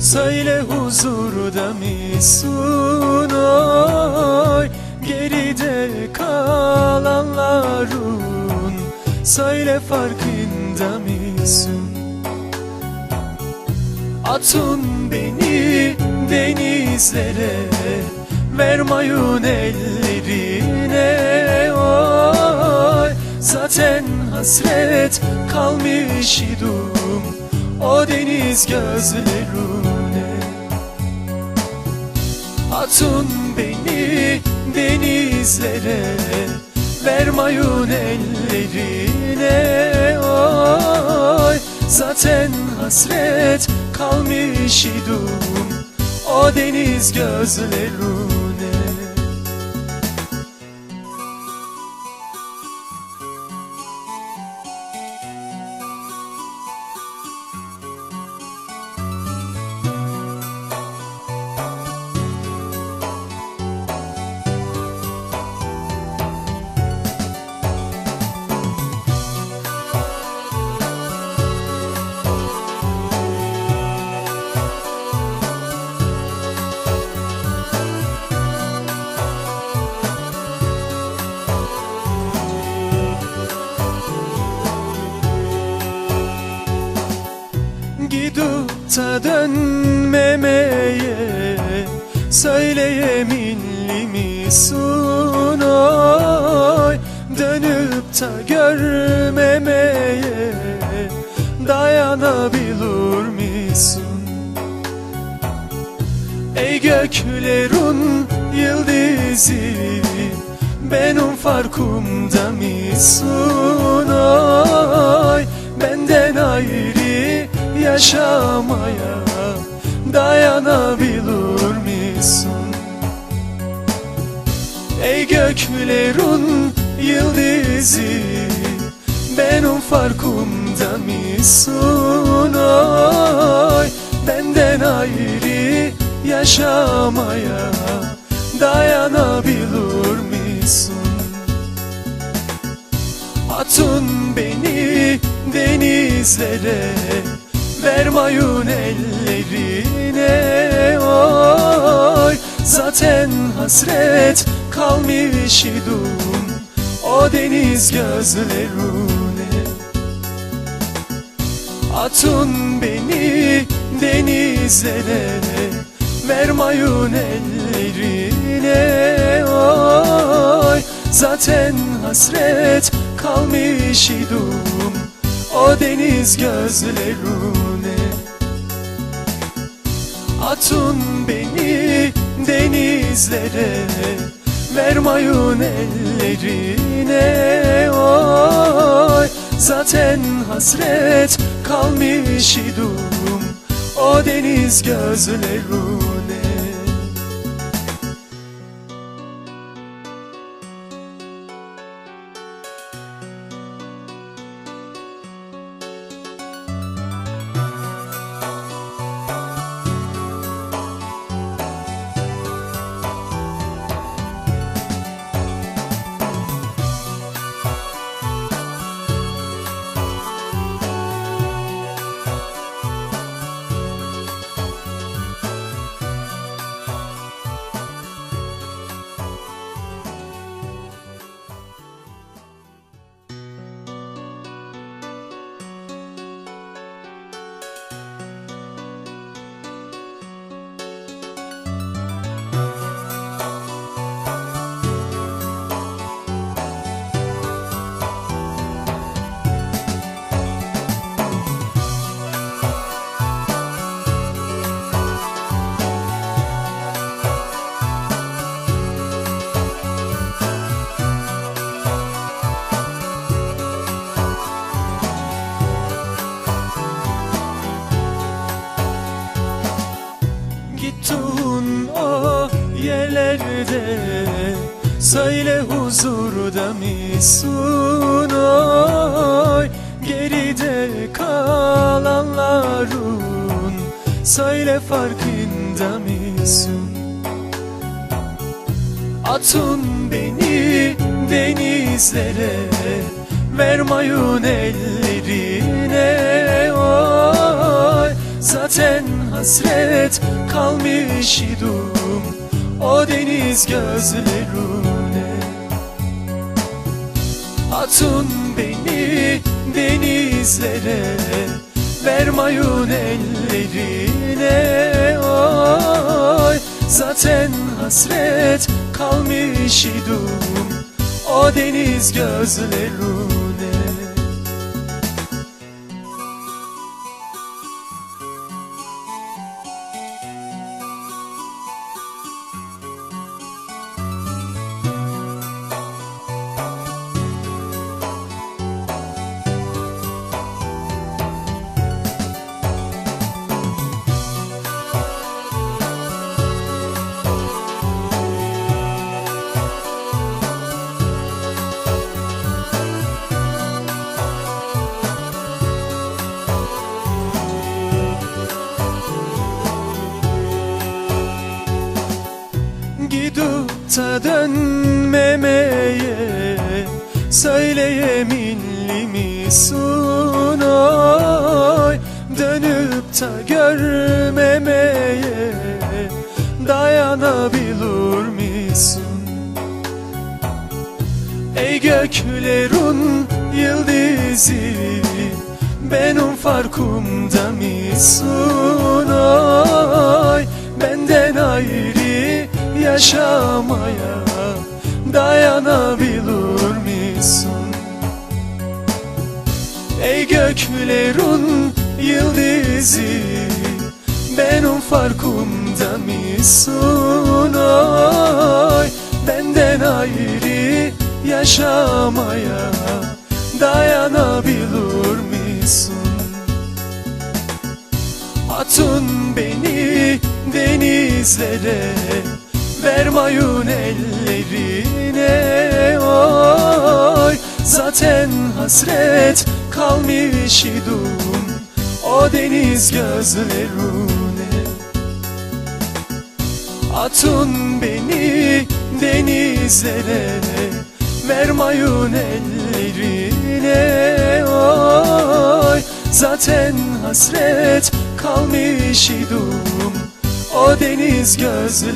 Söyle huzurda mısın oy Geride kalanların Söyle farkında mısın? Atın beni denizlere Vermayın ellerine. Oy Zaten hasret kalmış idim O deniz gözlerine Atın beni denizlere Vermayın ellerine. Oy Zaten hasret kalmış idim O deniz gözlerine Gidip ta dönmemeye Söyleyeminli misin oy Dönüp ta görmemeye Dayanabilir misin? Ey göklerin yıldızı Benim farkımda mısın? Oy Benden ayrı yaşamaya Dayanabilir misin? Ey göklerin yıldızı Benim farkımda mısın? Oy Benden ayrı yaşamaya Dayanabilir misin? Atın beni denizlere Vermayın ellerine oy. Zaten hasret kalmış idim O deniz gözlerine. Atın beni denizlere Vermayın ellerine oy. Zaten hasret kalmış idim O deniz gözlerine Atın beni denizlere Vermayın ellerine oy Zaten hasret kalmış idim O deniz gözlerine yerlerde Söyle huzurda mısın oy Geride kalanların Söyle farkında mısın? Atın beni denizlere Vermayın ellerine. Oy Zaten hasret kalmış idum O deniz gözlerine Atın beni denizlere Vermayın ellerine. Oy Zaten hasret kalmış idum O deniz gözlerine Da dönmemeye Söyleyeminli misin oy Dönüp da görmemeye Dayanabilir misin? Ey göklerin yıldızı Benim farkımda Benden ayrı yaşamaya Dayanabilir misin? Ey göklerin yıldızı Benim farkımda mısın? Oy Benden ayrı yaşamaya Dayanabilir misin? Atın beni denizlere Vermayın ellerine oy. Zaten hasret kalmış idum O deniz gözlerine. Atın beni denizlere Vermayın ellerine oy. Zaten hasret kalmış idum O deniz gözlerine